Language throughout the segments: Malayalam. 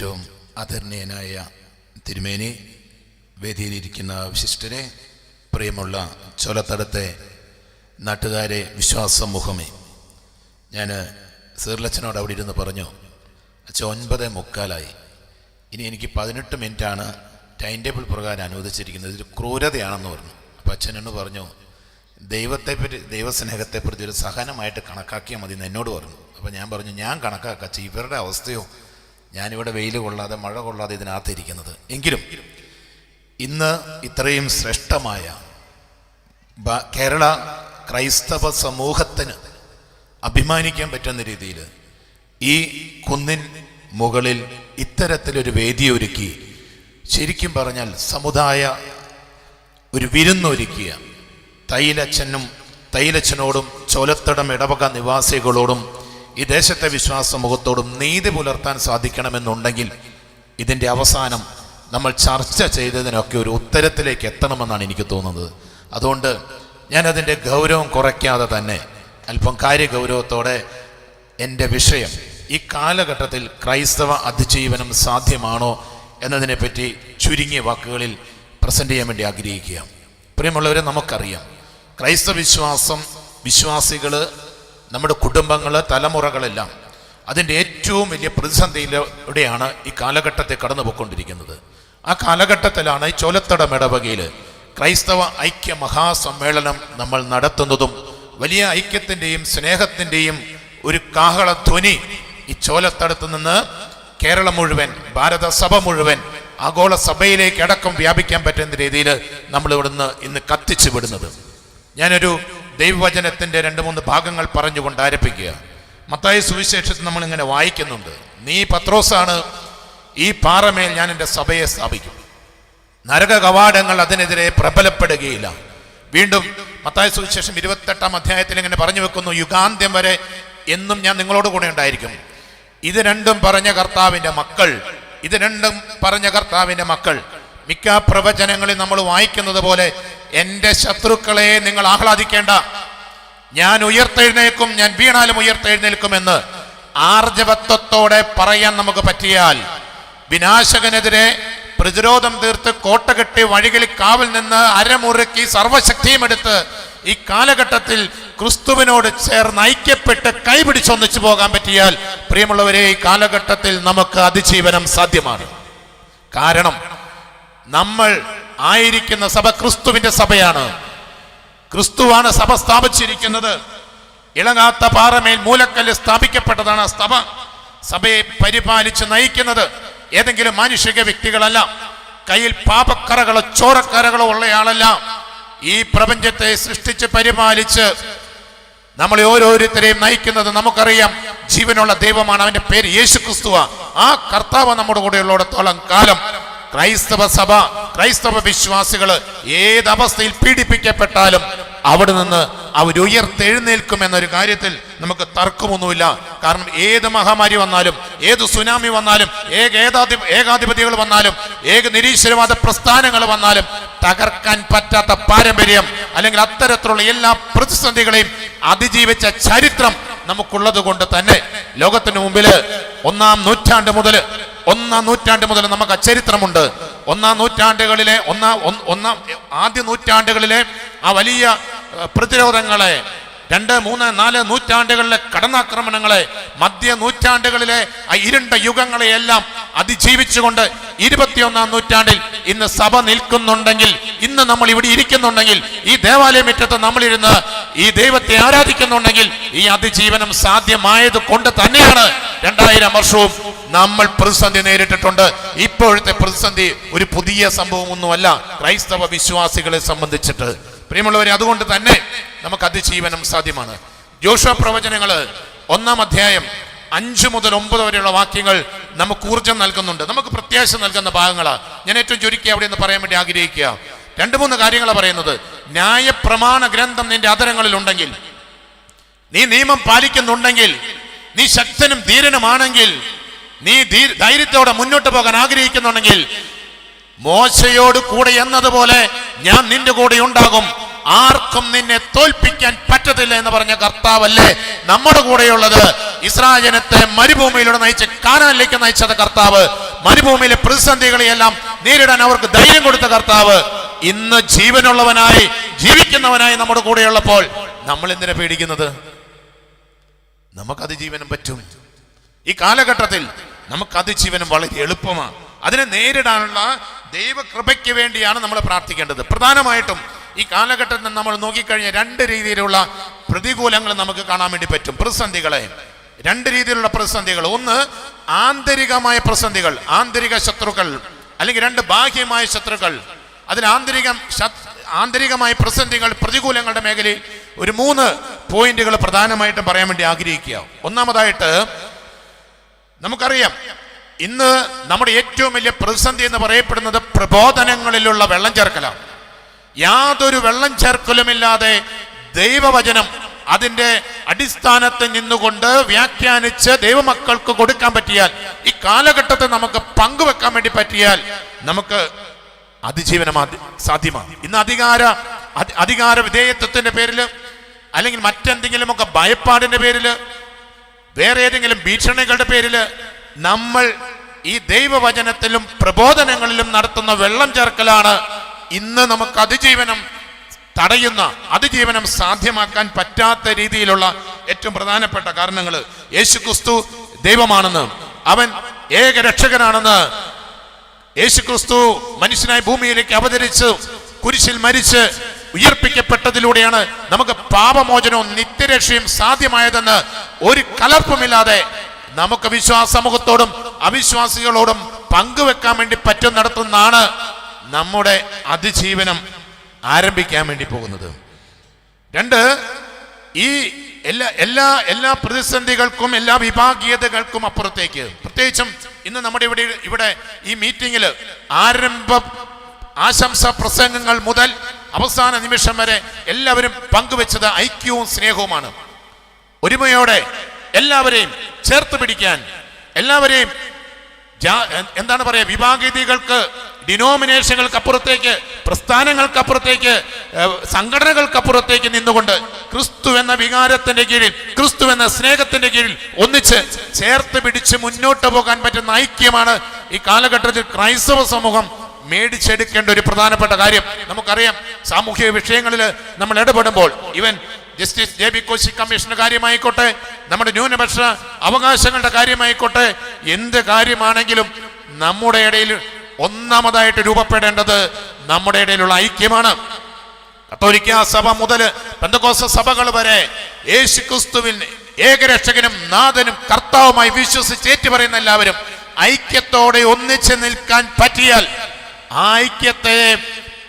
ഏറ്റവും ആദരണീയനായ തിരുമേനി വേദിയിലിരിക്കുന്ന വിശിഷ്ടരെ പ്രിയമുള്ള ചോലത്തടത്തെ നാട്ടുകാരെ വിശ്വാസമൂഹമേ. ഞാൻ സീർലച്ചനോട് അവിടെ ഇരുന്ന് പറഞ്ഞു അച്ഛൻ ഒൻപത് മുക്കാലായി. ഇനി എനിക്ക് പതിനെട്ട് മിനിറ്റാണ് ടൈം ടേബിൾ പ്രകാരം അനുവദിച്ചിരിക്കുന്നത്. ഇതൊരു ക്രൂരതയാണെന്ന് പറഞ്ഞു. അപ്പം അച്ഛനോട് പറഞ്ഞു ദൈവത്തെ പറ്റി ദൈവസ്നേഹത്തെ ദൈവസ്നേഹത്തെപ്പറ്റി ഒരു സഹനമായിട്ട് കണക്കാക്കിയാൽ മതി എന്ന് എന്നോട് പറഞ്ഞു. അപ്പം ഞാൻ പറഞ്ഞു ഞാൻ കണക്കാക്കച്ച ഇവരുടെ അവസ്ഥയോ ഞാനിവിടെ വെയിൽ കൊള്ളാതെ മഴ കൊള്ളാതെ ഇതിനകത്തിരിക്കുന്നത്. എങ്കിലും ഇന്ന് ഇത്രയും ശ്രേഷ്ഠമായ കേരള ക്രൈസ്തവ സമൂഹത്തിന് അഭിമാനിക്കാൻ പറ്റുന്ന രീതിയിൽ ഈ കുന്നിൻ മുകളിൽ ഇത്തരത്തിലൊരു വേദി ഒരുക്കി ശരിക്കും പറഞ്ഞാൽ സമുദായ ഒരു വിരുന്നൊരുക്കിയ തൈലച്ചനും തൈലച്ചനോടും ചോലത്തടം ഇടവക നിവാസികളോടും ഈ ദേശത്തെ വിശ്വാസ സമൂഹത്തോടും നീതി പുലർത്താൻ സാധിക്കണമെന്നുണ്ടെങ്കിൽ ഇതിന്റെ അവസാനം നമ്മൾ ചർച്ച ചെയ്തതിനൊക്കെ ഒരു ഉത്തരത്തിലേക്ക് എത്തണമെന്നാണ് എനിക്ക് തോന്നുന്നത്. അതുകൊണ്ട് ഞാനതിന്റെ ഗൗരവം കുറയ്ക്കാതെ തന്നെ അല്പം കാര്യഗൗരവത്തോടെ എന്റെ വിഷയം ഈ കാലഘട്ടത്തിൽ ക്രൈസ്തവ അതിജീവനം സാധ്യമാണോ എന്നതിനെപ്പറ്റി ചുരുങ്ങിയ വാക്കുകളിൽ പ്രസന്റ് ചെയ്യാൻ വേണ്ടി ആഗ്രഹിക്കുക പ്രിയമുള്ളവരെ നമുക്കറിയാം ക്രൈസ്തവ വിശ്വാസം വിശ്വാസികൾ നമ്മുടെ കുടുംബങ്ങൾ തലമുറകളെല്ലാം അതിന്റെ ഏറ്റവും വലിയ പ്രതിസന്ധിയിലൂടെയാണ് ഈ കാലഘട്ടത്തെ കടന്നു പോയിക്കൊണ്ടിരിക്കുന്നത് ആ കാലഘട്ടത്തിലാണ് ഈ ചോലത്തടം ഇടവകയിൽ ക്രൈസ്തവ ഐക്യ മഹാസമ്മേളനം നമ്മൾ നടത്തുന്നതും വലിയ ഐക്യത്തിന്റെയും സ്നേഹത്തിന്റെയും ഒരു കാഹളധ്വനി ഈ ചോലത്തടത്ത് നിന്ന് കേരളം മുഴുവൻ ഭാരത സഭ മുഴുവൻ ആഗോള സഭയിലേക്ക് അടക്കം വ്യാപിക്കാൻ പറ്റുന്ന രീതിയിൽ നമ്മൾ ഇവിടുന്ന് ഇന്ന് കത്തിച്ചു വിടുന്നത്. ഞാനൊരു ദൈവവചനത്തിന്റെ രണ്ട് മൂന്ന് ഭാഗങ്ങൾ പറഞ്ഞുകൊണ്ട് ആരംഭിക്കുക. മത്തായ സുവിശേഷത്തിൽ നമ്മൾ ഇങ്ങനെ വായിക്കുന്നുണ്ട്. നീ പത്രോസാണ് ഈ പാറമേൽ ഞാൻ എന്റെ സഭയെ സ്ഥാപിക്കും. നരക കവാടങ്ങൾ അതിനെതിരെ പ്രബലപ്പെടുകയില്ല. വീണ്ടും മത്തായ സുവിശേഷം ഇരുപത്തെട്ടാം അധ്യായത്തിൽ ഇങ്ങനെ പറഞ്ഞു വെക്കുന്നു യുഗാന്ത്യം വരെ എന്നും ഞാൻ നിങ്ങളോട് കൂടെ ഉണ്ടായിരിക്കും. ഇത് രണ്ടും പറഞ്ഞ കർത്താവിന്റെ മക്കൾ. ഇത് രണ്ടും പറഞ്ഞ കർത്താവിന്റെ മക്കൾ. മിക്ക പ്രവചനങ്ങളിൽ നമ്മൾ വായിക്കുന്നത് പോലെ എന്റെ ശത്രുക്കളെ നിങ്ങൾ ആഹ്ലാദിക്കേണ്ട. ഞാൻ ഉയർത്തെഴുന്നേൽക്കും ഞാൻ വീണാലും ഉയർത്തെഴുന്നേൽക്കുമെന്ന് ആർജവത്വത്തോടെ പറയാൻ നമുക്ക് പറ്റിയാൽ വിനാശകനെതിരെ പ്രതിരോധം തീർത്ത് കോട്ട കെട്ടി വഴികളിൽ കാവൽ നിന്ന് അരമുറുക്കി സർവശക്തിയും എടുത്ത് ഈ കാലഘട്ടത്തിൽ ക്രിസ്തുവിനോട് ചേർന്ന് ഐക്യപ്പെട്ട് കൈപിടിച്ചൊന്നിച്ചു പോകാൻ പറ്റിയാൽ പ്രിയമുള്ളവരെ ഈ കാലഘട്ടത്തിൽ നമുക്ക് അതിജീവനം സാധ്യമാണ്. കാരണം നമ്മൾ ആയിരിക്കുന്ന സഭ ക്രിസ്തുവിന്റെ സഭയാണ്. ക്രിസ്തുവാണ് സഭ സ്ഥാപിച്ചിരിക്കുന്നത്. ഇളങ്ങാത്ത പാറമേൽ മൂലക്കല്ല് സ്ഥാപിക്കപ്പെട്ടതാണ് സഭ. സഭയെ പരിപാലിച്ച് നയിക്കുന്നത് ഏതെങ്കിലും മാനുഷിക വ്യക്തികളല്ല. കയ്യിൽ പാപക്കറകളോ ചോരക്കറകളോ ഉള്ളയാളല്ല. ഈ പ്രപഞ്ചത്തെ സൃഷ്ടിച്ച് പരിപാലിച്ച് നമ്മളെ ഓരോരുത്തരെയും നയിക്കുന്നത് നമുക്കറിയാം. ജീവനുള്ള ദൈവമാണ് അവന്റെ പേര് യേശു ക്രിസ്തുവ ആ കർത്താവ് നമ്മുടെ കൂടെ ഉള്ളിടത്തോളം കാലം ക്രൈസ്തവ സഭ ക്രൈസ്തവ വിശ്വാസികൾ ഏതവസ്ഥയിൽ പീഡിപ്പിക്കപ്പെട്ടാലും അവിടെ നിന്ന് അവർ ഉയർത്തെഴുന്നേൽക്കും എന്നൊരു കാര്യത്തിൽ നമുക്ക് തർക്കമൊന്നുമില്ല. കാരണം ഏത് മഹാമാരി വന്നാലും ഏത് സുനാമി വന്നാലും ഏക ഏകാധി ഏകാധിപതികൾ വന്നാലും ഏക നിരീശ്വരവാദ പ്രസ്ഥാനങ്ങൾ വന്നാലും തകർക്കാൻ പറ്റാത്ത പാരമ്പര്യം അല്ലെങ്കിൽ അത്തരത്തിലുള്ള എല്ലാ പ്രതിസന്ധികളെയും അതിജീവിച്ച ചരിത്രം നമുക്കുള്ളത് കൊണ്ട് തന്നെ ലോകത്തിന് മുമ്പിൽ ഒന്നാം നൂറ്റാണ്ട് മുതൽ ഒന്നാം നൂറ്റാണ്ട് മുതൽ നമുക്ക് ചരിത്രമുണ്ട്. ഒന്നാം നൂറ്റാണ്ടുകളിലെ ഒന്നാം ഒന്നാം ആദ്യ നൂറ്റാണ്ടുകളിലെ ആ വലിയ പ്രതിരോധങ്ങളെ രണ്ട് മൂന്ന് നാല് നൂറ്റാണ്ടുകളിലെ കടന്നാക്രമണങ്ങളെ മധ്യ നൂറ്റാണ്ടുകളിലെ ആ ഇരുണ്ട യുഗങ്ങളെയെല്ലാം അതിജീവിച്ചുകൊണ്ട് ഇരുപത്തിയൊന്നാം നൂറ്റാണ്ടിൽ ഇന്ന് സഭ നിൽക്കുന്നുണ്ടെങ്കിൽ ഇന്ന് നമ്മൾ ഇവിടെ ഇരിക്കുന്നുണ്ടെങ്കിൽ ഈ ദേവാലയ മുറ്റത്ത് നമ്മളിരുന്ന് ഈ ദൈവത്തെ ആരാധിക്കുന്നുണ്ടെങ്കിൽ ഈ അതിജീവനം സാധ്യമായത് കൊണ്ട് തന്നെയാണ്. രണ്ടായിരം വർഷവും നമ്മൾ പ്രതിസന്ധി നേരിട്ടിട്ടുണ്ട്. ഇപ്പോഴത്തെ പ്രതിസന്ധി ഒരു പുതിയ സംഭവമൊന്നുമല്ല ക്രൈസ്തവ വിശ്വാസികളെ സംബന്ധിച്ചിട്ട്. പ്രിയമുള്ളവരെ അതുകൊണ്ട് തന്നെ നമുക്ക് അതിജീവനം സാധ്യമാണ്. ജോഷ പ്രവചനങ്ങൾ ഒന്നാം അധ്യായം അഞ്ചു മുതൽ ഒമ്പത് വരെയുള്ള വാക്യങ്ങൾ നമുക്ക് ഊർജം നൽകുന്നുണ്ട്. നമുക്ക് പ്രത്യാശ നൽകുന്ന ഭാഗങ്ങളാണ് ഞാൻ ഏറ്റവും ചുരുക്കി അവിടെ നിന്ന് പറയാൻ വേണ്ടി ആഗ്രഹിക്കുക. രണ്ട് മൂന്ന് കാര്യങ്ങളാണ് പറയുന്നത്. ന്യായപ്രമാണ ഗ്രന്ഥം നിന്റെ അതരങ്ങളിൽ ഉണ്ടെങ്കിൽ നീ നിയമം പാലിക്കുന്നുണ്ടെങ്കിൽ നീ ശക്തനും ധീരനുമാണെങ്കിൽ നീ ധൈര്യത്തോടെ മുന്നോട്ട് പോകാൻ ആഗ്രഹിക്കുന്നുണ്ടെങ്കിൽ മോശയോട് കൂടെ എന്നതുപോലെ ഞാൻ നിന്റെ കൂടെ ഉണ്ടാകും. ആർക്കും നിന്നെ തോൽപ്പിക്കാൻ പറ്റത്തില്ല എന്ന് പറഞ്ഞ കർത്താവല്ലേ നമ്മുടെ കൂടെയുള്ളത്. ഇസ്രായേലത്തെ മരുഭൂമിയിലൂടെ നയിച്ച് കാനാലിലേക്ക് നയിച്ചത് കർത്താവ്. മരുഭൂമിയിലെ പ്രതിസന്ധികളെയെല്ലാം നേരിടാൻ അവർക്ക് ധൈര്യം കൊടുത്ത കർത്താവ്. ഇന്ന് ജീവനുള്ളവനായി ജീവിക്കുന്നവനായി നമ്മുടെ കൂടെയുള്ളപ്പോൾ നമ്മൾ എന്തിനാ പേടിക്കുന്നത്? നമുക്ക് അതിജീവനം പറ്റും. ഈ കാലഘട്ടത്തിൽ നമുക്ക് അതിജീവനം വളരെ എളുപ്പമാണ്. അതിനെ നേരിടാനുള്ള ദൈവകൃപയ്ക്ക് വേണ്ടിയാണ് നമ്മൾ പ്രാർത്ഥിക്കേണ്ടത്. പ്രധാനമായിട്ടും ഈ കാലഘട്ടത്തിൽ നമ്മൾ നോക്കിക്കഴിഞ്ഞാൽ രണ്ട് രീതിയിലുള്ള പ്രതികൂലങ്ങൾ നമുക്ക് കാണാൻ വേണ്ടി പറ്റും. പ്രതിസന്ധികളെ. രണ്ട് രീതിയിലുള്ള പ്രതിസന്ധികൾ. ഒന്ന് ആന്തരികമായ പ്രതിസന്ധികൾ. ആന്തരിക ശത്രുക്കൾ. അല്ലെങ്കിൽ രണ്ട് ബാഹ്യമായ ശത്രുക്കൾ. അതിൽ ആന്തരികം ആന്തരികമായ പ്രതിസന്ധികൾ പ്രതികൂലങ്ങളുടെ മേഖലയിൽ ഒരു മൂന്ന് പോയിന്റുകൾ പ്രധാനമായിട്ടും പറയാൻ വേണ്ടി ആഗ്രഹിക്കുക. ഒന്നാമതായിട്ട് നമുക്കറിയാം ഇന്ന് നമ്മുടെ ഏറ്റവും വലിയ പ്രതിസന്ധി എന്ന് പറയപ്പെടുന്നത് പ്രബോധനങ്ങളിലുള്ള വെള്ളം ചേർക്കലാണ്. യാതൊരു വെള്ളം ചേർക്കലുമില്ലാതെ ദൈവവചനം അതിന്റെ അടിസ്ഥാനത്തിൽ നിന്നുകൊണ്ട് വ്യാഖ്യാനിച്ച് ദൈവമക്കൾക്ക് കൊടുക്കാൻ പറ്റിയാൽ ഈ കാലഘട്ടത്തെ നമുക്ക് പങ്കുവെക്കാൻ വേണ്ടി പറ്റിയാൽ നമുക്ക് അതിജീവനം സാധ്യമാണ് ഇന്ന് അധികാര അധികാര വിധേയത്വത്തിന്റെ പേരിൽ അല്ലെങ്കിൽ മറ്റെന്തെങ്കിലും ഒക്കെ ഭയപ്പാടിന്റെ പേരിൽ വേറെ ഏതെങ്കിലും ഭീഷണികളുടെ പേരിൽ നമ്മൾ ഈ ദൈവവചനത്തിലും പ്രബോധനങ്ങളിലും നടത്തുന്ന വെള്ളം ചേർക്കലാണ് ഇന്ന് നമുക്ക് അതിജീവനം തടയുന്ന അതിജീവനം സാധ്യമാക്കാൻ പറ്റാത്ത രീതിയിലുള്ള ഏറ്റവും പ്രധാനപ്പെട്ട കാരണങ്ങൾ യേശു ക്രിസ്തു ദൈവമാണെന്ന്. അവൻ ഏക രക്ഷകനാണെന്ന്. യേശു ക്രിസ്തു മനുഷ്യനായി ഭൂമിയിലേക്ക് അവതരിച്ച് കുരിശിൽ മരിച്ച് ഉയർപ്പിക്കപ്പെട്ടതിലൂടെയാണ് നമുക്ക് പാപമോചനവും നിത്യരക്ഷയും സാധ്യമായതെന്ന് ഒരു കലർപ്പുമില്ലാതെ നമുക്ക് വിശ്വാസ സമൂഹത്തോടും അവിശ്വാസികളോടും പങ്കുവെക്കാൻ വേണ്ടി പറ്റുന്നിടത്തുനിന്നാണ് നമ്മുടെ അതിജീവനം ആരംഭിക്കാൻ വേണ്ടി പോകുന്നത്. രണ്ട് ഈ എല്ലാ എല്ലാ എല്ലാ പ്രതിസന്ധികൾക്കും എല്ലാ വിഭാഗീയതകൾക്കും അപ്പുറത്തേക്ക് പ്രത്യേകിച്ചും ഇന്ന് നമ്മുടെ ഇവിടെ ഇവിടെ ഈ മീറ്റിംഗിൽ ആരംഭ ആശംസ പ്രസംഗങ്ങൾ മുതൽ അവസാന നിമിഷം വരെ എല്ലാവരും പങ്കുവെച്ചത് ഐക്യവും സ്നേഹവുമാണ്. ഒരുമയോടെ എല്ലാവരെയും ചേർത്ത് പിടിക്കാൻ എല്ലാവരെയും എന്താണ് പറയുക വിഭാഗീയതകൾക്ക് ഡിനോമിനേഷനുകൾക്ക് അപ്പുറത്തേക്ക് പ്രസ്ഥാനങ്ങൾക്കപ്പുറത്തേക്ക് സംഘടനകൾക്ക് സംഘടനകൾക്കപ്പുറത്തേക്ക് നിന്നുകൊണ്ട് ക്രിസ്തു എന്ന വികാരത്തിന്റെ കീഴിൽ ക്രിസ്തു എന്ന സ്നേഹത്തിന്റെ കീഴിൽ ഒന്നിച്ച് ചേർത്ത് പിടിച്ച് മുന്നോട്ട് പോകാൻ പറ്റുന്ന ഐക്യമാണ് ഈ കാലഘട്ടത്തിൽ ക്രൈസ്തവ സമൂഹം മേടിച്ചെടുക്കേണ്ട ഒരു പ്രധാനപ്പെട്ട കാര്യം. നമുക്കറിയാം സാമൂഹിക വിഷയങ്ങളിൽ നമ്മൾ ഇടപെടുമ്പോൾ ഇവൻ ജസ്റ്റിസ് ജെ ബി കോശി കമ്മീഷന്റെ കാര്യമായിക്കോട്ടെ നമ്മുടെ ന്യൂനപക്ഷ അവകാശങ്ങളുടെ കാര്യമായിക്കോട്ടെ എന്ത് കാര്യമാണെങ്കിലും നമ്മുടെ ഇടയിൽ ഒന്നാമതായിട്ട് രൂപപ്പെടേണ്ടത് നമ്മുടെ ഇടയിലുള്ള ഐക്യമാണ്. കത്തോലിക്ക സഭ മുതൽ പെന്തകോസ സഭകൾ വരെ യേശു ക്രിസ്തുവിൽ ഏകരക്ഷകനും നാഥനും കർത്താവുമായി വിശ്വസിച്ച് ഏറ്റുപറയുന്ന എല്ലാവരും ഐക്യത്തോടെ ഒന്നിച്ച് നിൽക്കാൻ പറ്റിയാൽ ആ ഐക്യത്തെ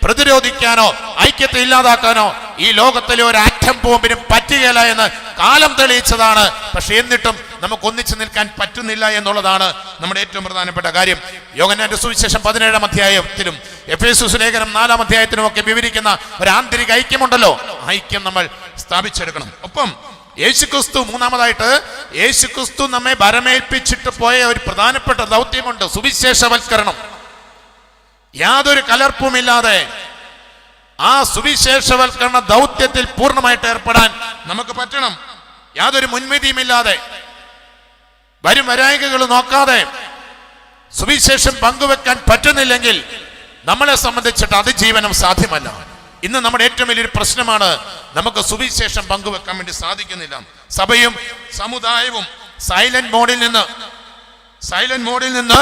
പ്രതിരോധിക്കാനോ ഐക്യത്തെ ഇല്ലാതാക്കാനോ ഈ ലോകത്തിലെ ഒരു ആറ്റം ബോംബിനും പറ്റുകയില്ല എന്ന് കാലം തെളിയിച്ചതാണ്. പക്ഷെ എന്നിട്ടും നമുക്ക് ഒന്നിച്ചു നിൽക്കാൻ പറ്റുന്നില്ല എന്നുള്ളതാണ് നമ്മുടെ ഏറ്റവും പ്രധാനപ്പെട്ട കാര്യം. യോഗനാന്റെ സുവിശേഷം പതിനേഴാം അധ്യായത്തിലും എഫ് എസ് ലേഖനം നാലാം അധ്യായത്തിലും ഒക്കെ വിവരിക്കുന്ന ഒരു ആന്തരിക ഐക്യമുണ്ടല്ലോ. ഐക്യം നമ്മൾ സ്ഥാപിച്ചെടുക്കണം. ഒപ്പം യേശുക്രിസ്തു മൂന്നാമതായിട്ട് യേശുക്രിസ്തു നമ്മെ ഭരമേൽപ്പിച്ചിട്ട് പോയ ഒരു പ്രധാനപ്പെട്ട ദൗത്യമുണ്ട് സുവിശേഷവൽക്കരണം. യാതൊരു കലർപ്പുമില്ലാതെ ആ സുവിശേഷവൽക്കരണ ദൗത്യത്തിൽ പൂർണമായിട്ട് ഏർപ്പെടാൻ നമുക്ക് പറ്റണം. യാതൊരു മുൻവിധിയുമില്ലാതെ. വരും വരായികകൾ നോക്കാതെ സുവിശേഷം പങ്കുവെക്കാൻ പറ്റുന്നില്ലെങ്കിൽ നമ്മളെ സംബന്ധിച്ചിട്ട് അതിജീവനം സാധ്യമല്ല. ഇന്ന് നമ്മുടെ ഏറ്റവും വലിയൊരു പ്രശ്നമാണ് നമുക്ക് സുവിശേഷം പങ്കുവെക്കാൻ വേണ്ടി സാധിക്കുന്നില്ല. സഭയും സമുദായവും സൈലന്റ് മോഡിൽ നിന്ന് സൈലന്റ് മോഡിൽ നിന്ന്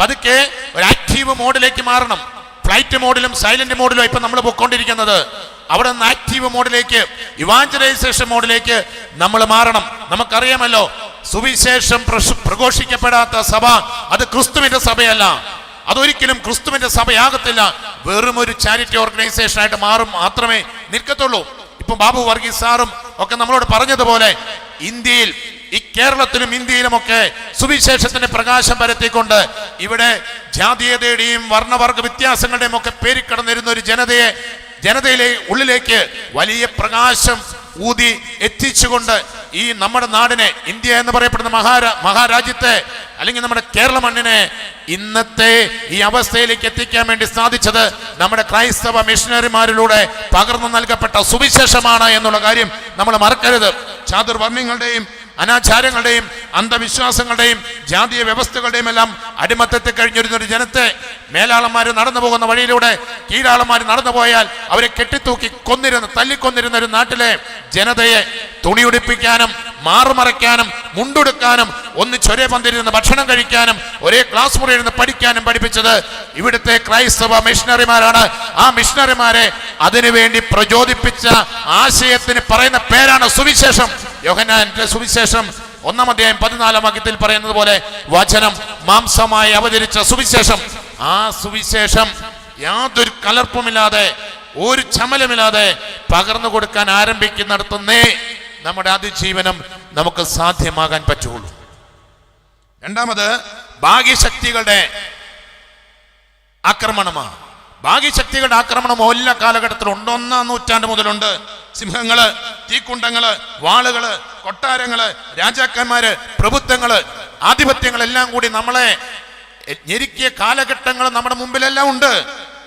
പതുക്കെ ഒരു ആക്റ്റീവ് മോഡിലേക്ക് മാറണം. ഫ്ലൈറ്റ് മോഡിലും സൈലന്റ് മോഡിലും ഇപ്പൊ നമ്മൾ പോയിക്കൊണ്ടിരിക്കുന്നത്. അവിടെ നിന്ന് ആക്റ്റീവ് മോഡിലേക്ക് ഇവാഞ്ചലൈസേഷൻ മോഡിലേക്ക് നമ്മൾ മാറണം. നമുക്കറിയാമല്ലോ സുവിശേഷം പ്രഘോഷിക്കപ്പെടാത്ത സഭ അത് ക്രിസ്തുവിന്റെ സഭയല്ല. അതൊരിക്കലും ക്രിസ്തുവിന്റെ സഭയാകത്തില്ല. വെറും ഒരു ചാരിറ്റി ഓർഗനൈസേഷൻ ആയിട്ട് മാറും മാത്രമേ നിൽക്കത്തുള്ളൂ. ഇപ്പം ബാബു വർഗീസ് സാറും ഒക്കെ നമ്മളോട് പറഞ്ഞതുപോലെ ഇന്ത്യയിൽ ഈ കേരളത്തിലും ഇന്ത്യയിലുമൊക്കെ സുവിശേഷത്തിന്റെ പ്രകാശം പരത്തിക്കൊണ്ട് ഇവിടെ ജാതീയതയുടെയും വർണവർഗ വ്യത്യാസങ്ങളുടെയും ഒക്കെ പേരിക്കടന്നിരുന്ന ഒരു ജനതയെ ജനതയിലെ ഉള്ളിലേക്ക് വലിയ പ്രകാശം ഊതി എത്തിച്ചുകൊണ്ട് ഈ നമ്മുടെ നാടിനെ ഇന്ത്യ എന്ന് പറയപ്പെടുന്ന മഹാരാ മഹാരാജ്യത്തെ അല്ലെങ്കിൽ നമ്മുടെ കേരള മണ്ണിനെ ഇന്നത്തെ ഈ അവസ്ഥയിലേക്ക് എത്തിക്കാൻ വേണ്ടി സാധിച്ചത് നമ്മുടെ ക്രൈസ്തവ മിഷനറിമാരിലൂടെ പകർന്നു നൽകപ്പെട്ട സുവിശേഷമാണ് എന്നുള്ള കാര്യം നമ്മൾ മറക്കരുത്. ചാതുർവർണങ്ങളുടെയും അനാചാരങ്ങളുടെയും അന്ധവിശ്വാസങ്ങളുടെയും ജാതീയ വ്യവസ്ഥകളുടെയും എല്ലാം അടിമത്തത്തെ കഴിഞ്ഞിരുന്ന ഒരു ജനത്തെ മേലാളന്മാർ നടന്നു പോകുന്ന വഴിയിലൂടെ കീഴാളന്മാർ നടന്നു പോയാൽ അവരെ കെട്ടിത്തൂക്കി കൊന്നിരുന്ന തല്ലിക്കൊന്നിരുന്ന ഒരു നാട്ടിലെ ജനതയെ തുണിയുടിപ്പിക്കാനും മാറുമറയ്ക്കാനും മുണ്ടുടുക്കാനും ഒന്ന് ചൊരേ പന്തിരുന്ന് ഭക്ഷണം കഴിക്കാനും ഒരേ ക്ലാസ് മുറിയിൽ നിന്ന് പഠിക്കാനും പഠിപ്പിച്ചത് ഇവിടുത്തെ ക്രൈസ്തവ മിഷണറിമാരാണ്. ആ മിഷണറിമാരെ അതിനുവേണ്ടി പ്രചോദിപ്പിച്ച ആശയത്തിന് പറയുന്ന പേരാണ് സുവിശേഷം. യോഹനാന്റെ സുവിശേഷം ഒന്നാം അധ്യായം പതിനാലാം വാക്യത്തിൽ പറയുന്നത് പോലെ വചനം മാംസമായി അവതരിച്ച സുവിശേഷം. ആ സുവിശേഷം യാതൊരു കലർപ്പുമില്ലാതെ ഒരു ചമലമില്ലാതെ പകർന്നു കൊടുക്കാൻ ആരംഭിക്കുന്നിടത്തുന്നേ നമ്മുടെ അതിജീവനം നമുക്ക് സാധ്യമാകാൻ പറ്റുള്ളൂ. രണ്ടാമത് ഭാഗ്യശക്തികളുടെ ആക്രമണമാണ്. ഭാഗ്യശക്തികളുടെ ആക്രമണം എല്ലാ കാലഘട്ടത്തിൽ ഉണ്ട്? ഒന്നാം നൂറ്റാണ്ട് മുതലുണ്ട്. സിംഹങ്ങൾ തീക്കുണ്ടങ്ങൾ വാളുകൾ കൊട്ടാരങ്ങൾ രാജാക്കന്മാര് പ്രഭുത്വങ്ങൾ ആധിപത്യങ്ങളെല്ലാം കൂടി നമ്മളെ ഞെരുക്കിയ കാലഘട്ടങ്ങൾ നമ്മുടെ മുമ്പിലെല്ലാം ഉണ്ട്.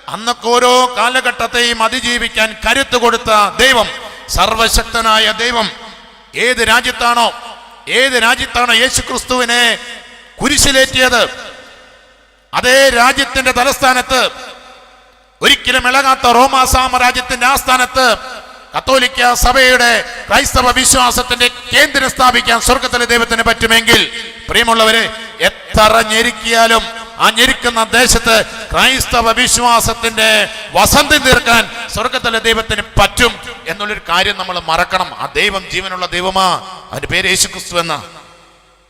അന്നൊക്കെ ഓരോ കാലഘട്ടത്തെയും അതിജീവിക്കാൻ കരുത്ത് കൊടുത്ത ദൈവം സർവശക്തനായ ദൈവം. ഏത് രാജ്യത്താണോ ഏത് രാജ്യത്താണോ യേശു ക്രിസ്തുവിനെ കുരിശിലേറ്റിയത്? അതേ രാജ്യത്തിന്റെ തലസ്ഥാനത്ത് ഒരിക്കലും ഇളകാത്ത റോമാ സാമ്രാജ്യത്തിന്റെ ആസ്ഥാനത്ത് കത്തോലിക്ക സഭയുടെ ക്രൈസ്തവ വിശ്വാസത്തിന്റെ കേന്ദ്രം സ്ഥാപിക്കാൻ സ്വർഗത്തിലെ ദൈവത്തിന് പറ്റുമെങ്കിൽ പ്രിയമുള്ളവരെ എത്ര ഞെരുക്കിയാലും ആ ഞെരുക്കുന്ന ദേശത്ത് ക്രൈസ്തവ വിശ്വാസത്തിന്റെ വസന്തി തീർക്കാൻ സ്വർഗത്തിലെ ദൈവത്തിന് പറ്റും എന്നുള്ളൊരു കാര്യം നമ്മൾ മറക്കണം. ആ ദൈവം ജീവനുള്ള ദൈവമാ. അതിന്റെ പേര് യേശുക്രിസ്തു എന്ന.